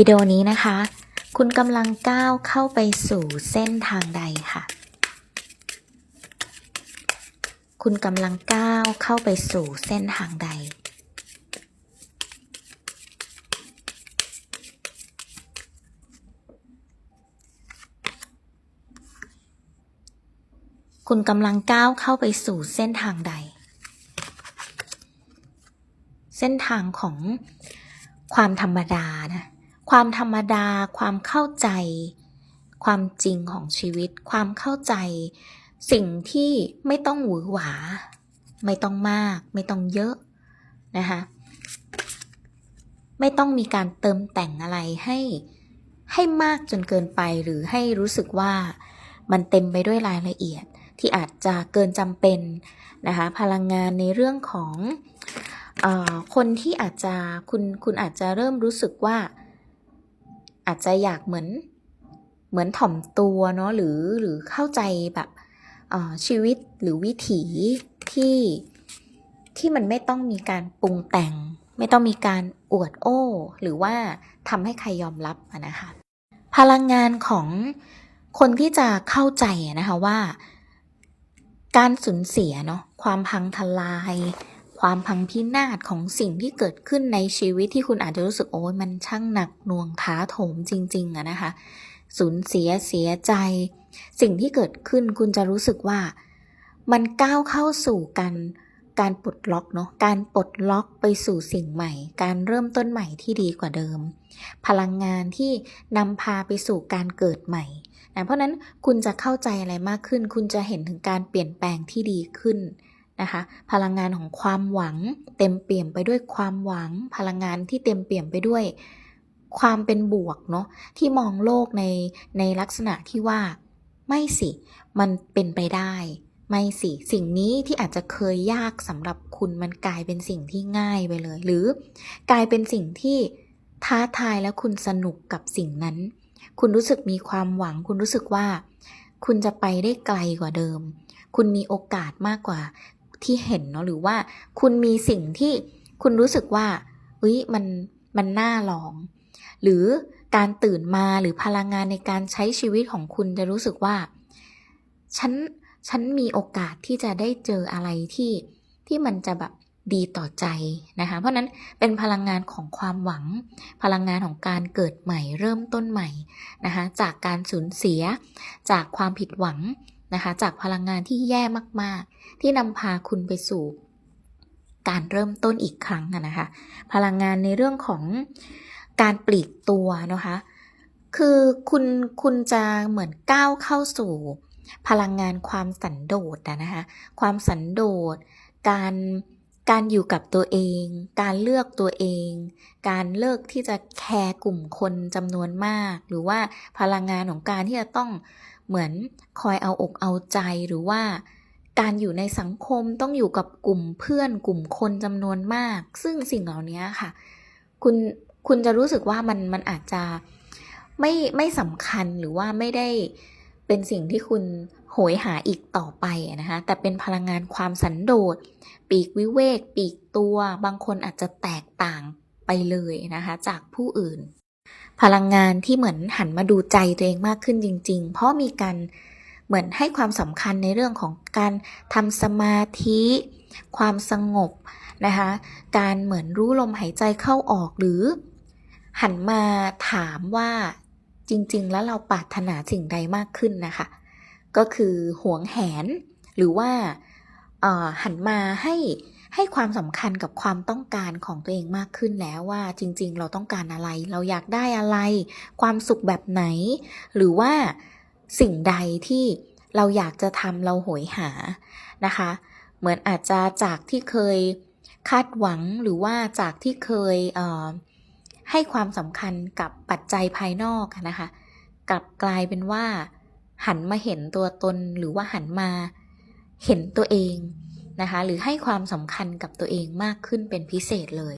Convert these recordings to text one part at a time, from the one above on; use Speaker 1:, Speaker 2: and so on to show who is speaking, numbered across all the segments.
Speaker 1: วิดีโอนี้นะคะ คุณกำลังก้าวเข้าไปสู่เส้นทางใดค่ะ คุณกำลังก้าวเข้าไปสู่เส้นทางใด คุณกำลังก้าวเข้าไปสู่เส้นทางใด เส้นทางของความธรรมดานะ ความธรรมดา ความเข้าใจ ความจริงของชีวิต ความเข้าใจ สิ่งที่ไม่ต้องหวือหวา ไม่ต้องมาก ไม่ต้องเยอะนะคะไม่ต้องมีการเติมแต่งอะไรให้ให้มากจนเกินไปหรือให้รู้สึกว่ามันเต็มไปด้วยรายละเอียดที่อาจจะเกินจำเป็นนะคะพลังงานในเรื่องของอคนที่อาจจะคุณคุณอาจจะเริ่มรู้สึกว่า อาจจะอยากเหมือนเหมือนถ่อมตัวเนาะหรือหรือเข้าใจแบบชีวิตหรือวิถีที่ที่มันไม่ต้องมีการปรุงแต่ง ไม่ต้องมีการอวดโอ้ หรือว่าทำให้ใครยอมรับนะคะพลังงานของคนที่จะเข้าใจนะคะว่า การสูญเสียเนาะความพังทลาย ความพังพินาศของสิ่งที่เกิดขึ้นในชีวิตที่คุณอาจจะรู้สึกโอ้ยมันช่างหนักหน่วงท้าโถมจริง ๆอะนะคะสูญเสียเสียใจ สิ่งที่เกิดขึ้นคุณจะรู้สึกว่า มันก้าวเข้าสู่การการปลดล็อกเนาะการปลดล็อกไปสู่สิ่งใหม่ การเริ่มต้นใหม่ที่ดีกว่าเดิม พลังงานที่นำพาไปสู่การเกิดใหม่นะเพราะนั้นคุณจะเข้าใจอะไรมากขึ้น คุณจะเห็นถึงการเปลี่ยนแปลงที่ดีขึ้น นะคะ พลังงานของความหวัง เต็มเปี่ยมไปด้วยความหวัง พลังงานที่เต็มเปี่ยมไปด้วย ความเป็นบวกเนาะที่มองโลกในในลักษณะที่ว่า ไม่สิ มันเป็นไปได้ ไม่สิ สิ่งนี้ที่อาจจะเคยยากสำหรับคุณมันกลายเป็นสิ่งที่ง่ายไปเลย หรือกลายเป็นสิ่งที่ท้าทายแล้วคุณสนุกกับสิ่งนั้น คุณรู้สึกมีความหวัง คุณรู้สึกว่า คุณจะไปได้ไกลกว่าเดิม คุณมีโอกาสมากกว่า ที่เห็นเนาะหรือว่าคุณมีสิ่งที่คุณรู้สึกว่าเฮ้ยมันมันน่าลอง หรือการตื่นมาหรือพลังงานในการใช้ชีวิตของคุณจะรู้สึกว่า ฉันฉันมีโอกาสที่จะได้เจออะไรที่ที่มันจะแบบดีต่อใจนะคะ เพราะนั้นเป็นพลังงานของความหวัง พลังงานของการเกิดใหม่เริ่มต้นใหม่นะคะจากการสูญเสีย จากความผิดหวัง นะคะจากพลังงานที่แย่มากๆ ที่นำพาคุณไปสู่การเริ่มต้นอีกครั้งนะคะ พลังงานในเรื่องของการปลีกตัวนะคะ คือคุณคุณจะเหมือนก้าวเข้าสู่ พลังงานความสันโดษนะคะความสันโดษการการอยู่กับตัวเอง การเลือกตัวเอง การเลิกที่จะแคร์กลุ่มคนจำนวนมาก หรือว่าพลังงานของการที่จะต้อง เหมือนคอยเอาอกเอาใจหรือว่า การอยู่ในสังคมต้องอยู่กับกลุ่มเพื่อนกลุ่มคนจำนวนมาก ซึ่งสิ่งเหล่านี้ค่ะ คุณคุณจะรู้สึกว่ามันมันอาจจะไม่ไม่สำคัญหรือว่าไม่ได้เป็นสิ่งที่คุณโหยหาอีกต่อไปนะคะแต่เป็นพลังงานความสันโดษ ปีกวิเวก ปีกตัว บางคนอาจจะแตกต่างไปเลยนะคะ จากผู้อื่น พลังงานที่เหมือนหันมาดูใจตัวเองมากขึ้นจริง ๆ เพราะมีการเหมือนให้ความสำคัญในเรื่องของการทำสมาธิ ความสงบนะคะการเหมือนรู้ลมหายใจเข้าออกหรือ หันมาถามว่าจริง ๆ แล้วเราปรารถนาสิ่งใดมากขึ้นนะคะ ก็คือหวงแหนหรือว่าเอ่อหันมาให้ ให้ความสำคัญกับความต้องการของตัวเองมากขึ้นแล้วว่าจริง ๆ เราต้องการอะไร เราอยากได้อะไร ความสุขแบบไหน หรือว่าสิ่งใดที่เราอยากจะทำเราโหยหานะคะ เหมือนอาจจะจากที่เคยคาดหวังหรือว่าจากที่เคยเให้ความสำคัญกับปัจจัยภายนอกนะคะกลับกลายเป็นว่า หันมาเห็นตัวตนหรือว่าหันมาเห็นตัวเอง นะคะ หรือให้ความสำคัญกับตัวเองมากขึ้นเป็นพิเศษเลย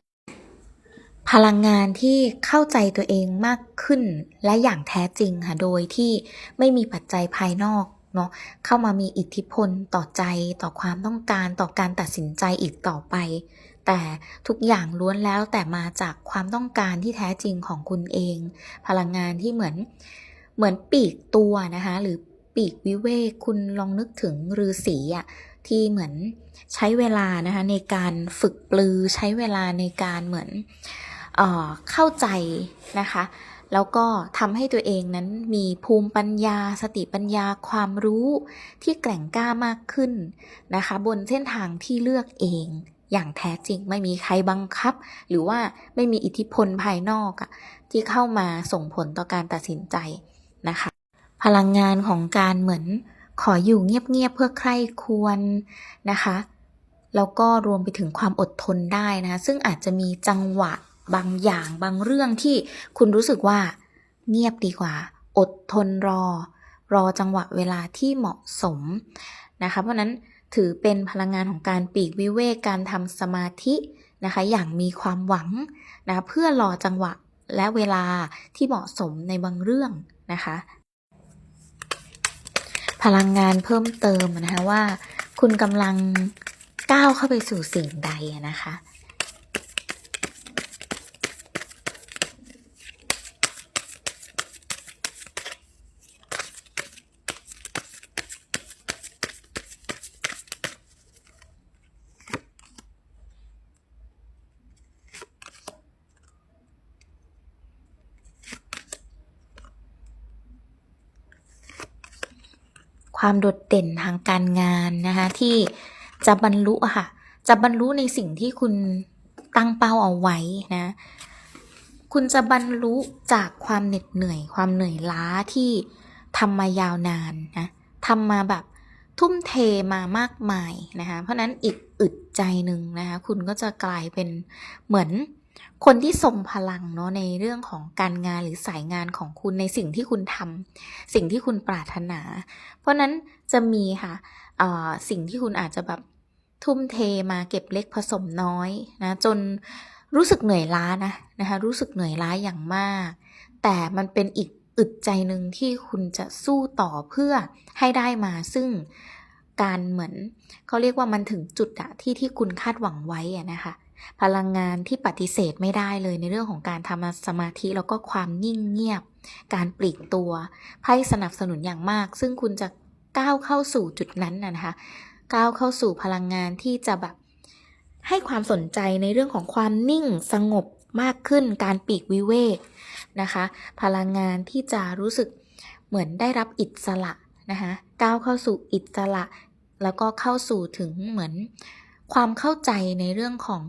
Speaker 1: พลังงานที่เข้าใจตัวเองมากขึ้นและอย่างแท้จริงค่ะ โดยที่ไม่มีปัจจัยภายนอกเนาะเข้ามามีอิทธิพลต่อใจต่อความต้องการต่อการตัดสินใจอีกต่อไป แต่ทุกอย่างล้วนแล้วแต่มาจากความต้องการที่แท้จริงของคุณเอง พลังงานที่เหมือนเหมือนปีกตัวนะคะ หรือปีกวิเวกคุณลองนึกถึงฤาษีอะ ที่เหมือนใช้เวลานะคะในการฝึกปลือใช้เวลาในการเหมือนเออเข้าใจนะคะแล้วก็ทำให้ตัวเองนั้นมีภูมิปัญญา สติปัญญาความรู้ที่แกร่งกล้ามากขึ้นนะคะ บนเส้นทางที่เลือกเองอย่างแท้จริงไม่มีใครบังคับ หรือว่าไม่มีอิทธิพลภายนอกอที่เข้ามาส่งผลต่อการตัดสินใจนะคะ พลังงานของการเหมือน ขออยู่เงียบๆเพื่อใครควรนะคะ แล้วก็รวมไปถึงความอดทนได้นะ ซึ่งอาจจะมีจังหวะบางอย่างบางเรื่องที่คุณรู้สึกว่า เงียบดีกว่า อดทนรอ รอจังหวะเวลาที่เหมาะสมนะคะ เพราะฉะนั้นถือเป็นพลังงานของการปีกวิเวกการทำสมาธินะคะ อย่างมีความหวังนะเพื่อรอจังหวะและเวลาที่เหมาะสมในบางเรื่องนะคะ พลังงานเพิ่มเติมนะคะว่า คุณกำลังก้าวเข้าไปสู่สิ่งใดนะคะ ความโดดเด่นทางการงานนะคะที่จะบรรลุค่ะ จะบรรลุในสิ่งที่คุณตั้งเป้าเอาไว้นะคุณจะบรรลุจากความเหน็ดเหนื่อย ความเหนื่อยล้าที่ทำมายาวนานนะทำมาแบบทุ่มเทมามากมายนะคะ เพราะนั้นอีกอึดใจหนึ่งนะคะ คุณก็จะกลายเป็นเหมือน คนที่ทรงพลังเนาะในเรื่องของการงานหรือสายงานของคุณในสิ่งที่คุณทำสิ่งที่คุณปรารถนา เพราะนั้นจะมีค่ะสิ่งที่คุณอาจจะแบบทุ่มเทมาเก็บเล็กผสมน้อยนะจนรู้สึกเหนื่อยล้านะนะคะรู้สึกเหนื่อยล้าอย่างมาก แต่มันเป็นอีกอึดใจหนึ่งที่คุณจะสู้ต่อเพื่อให้ได้มาซึ่งการเหมือนเขาเรียกว่ามันถึงจุดอะที่ที่คุณคาดหวังไว้อะนะคะ พลังงานที่ปฏิเสธไม่ได้เลยในเรื่องของการทำสมาธิแล้วก็ความนิ่งเงียบ การปลีกตัวไพ่สนับสนุนอย่างมาก ซึ่งคุณจะก้าวเข้าสู่จุดนั้นนะคะ ก้าวเข้าสู่พลังงานที่จะแบบให้ความสนใจในเรื่องของความนิ่งสงบมากขึ้น การปลีกวิเวกนะคะ พลังงานที่จะรู้สึกเหมือนได้รับอิสระนะคะ ก้าวเข้าสู่อิสระ แล้วก็เข้าสู่ถึงเหมือน ความเข้าใจในเรื่องของ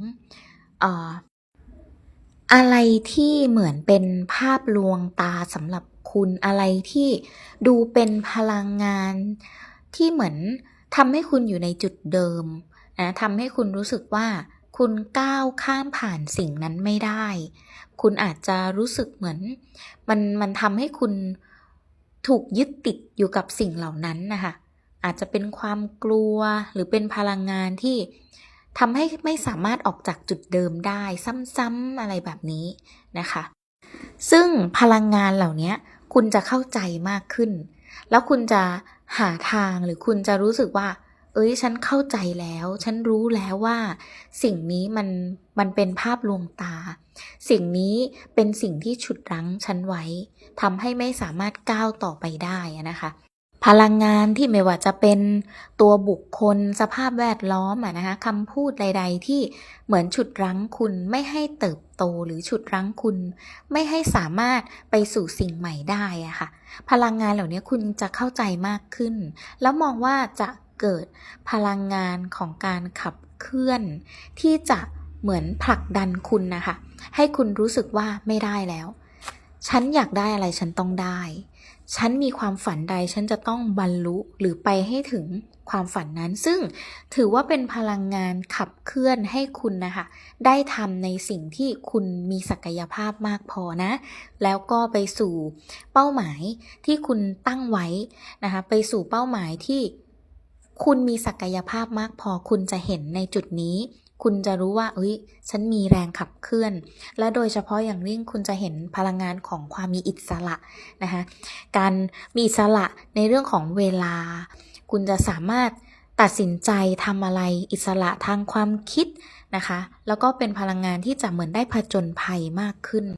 Speaker 1: ออะไรที่เหมือนเป็นภาพลวงตาสำหรับคุณอะไรที่ดูเป็นพลังงานที่เหมือนทำให้คุณอยู่ในจุดเดิมนะทำให้คุณรู้สึกว่าคุณก้าวข้ามผ่านสิ่งนั้นไม่ได้ คุณอาจจะรู้สึกเหมือน มันมันทำให้คุณถูกยึดติดอยู่กับสิ่งเหล่านั้นนะคะ อาจจะเป็นความกลัวหรือเป็นพลังงานที่ทำให้ไม่สามารถออกจากจุดเดิมได้ซ้ำๆอะไรแบบนี้นะคะ ซึ่งพลังงานเหล่านี้คุณจะเข้าใจมากขึ้น แล้วคุณจะหาทางหรือคุณจะรู้สึกว่า เอ้ยฉันเข้าใจแล้ว ฉันรู้แล้วว่า สิ่งนี้มันมันเป็นภาพลวงตา สิ่งนี้เป็นสิ่งที่ฉุดรั้งฉันไว้ทำให้ไม่สามารถก้าวต่อไปได้นะคะ พลังงานที่ไม่ว่าจะเป็นตัวบุคคลสภาพแวดล้อมนะคะคำพูดใด ๆ ที่เหมือนฉุดรั้งคุณไม่ให้เติบโตหรือฉุดรั้งคุณ ไม่ให้สามารถไปสู่สิ่งใหม่ได้อะค่ะ พลังงานเหล่านี้คุณจะเข้าใจมากขึ้น แล้วมองว่าจะเกิดพลังงานของการขับเคลื่อน ที่จะเหมือนผลักดันคุณนะคะ ให้คุณรู้สึกว่าไม่ได้แล้ว ฉันอยากได้อะไรฉันต้องได้ ฉันมีความฝันใดฉันจะต้องบรรลุหรือไปให้ถึงความฝันนั้น ซึ่งถือว่าเป็นพลังงานขับเคลื่อนให้คุณนะคะได้ทำในสิ่งที่คุณมีศักยภาพมากพอนะ แล้วก็ไปสู่เป้าหมายที่คุณตั้งไว้นะคะไปสู่เป้าหมายที่คุณมีศักยภาพมากพอคุณจะเห็นในจุดนี้ คุณจะรู้ว่าเอ้ยฉันมีแรงขับเคลื่อน และโดยเฉพาะอย่างยิ่งคุณจะเห็นพลังงานของความมีอิสระนะคะการมีอิสระในเรื่องของเวลา คุณจะสามารถตัดสินใจทำอะไรอิสระทางความคิดนะคะ แล้วก็เป็นพลังงานที่จะเหมือนได้ผจญภัยมากขึ้น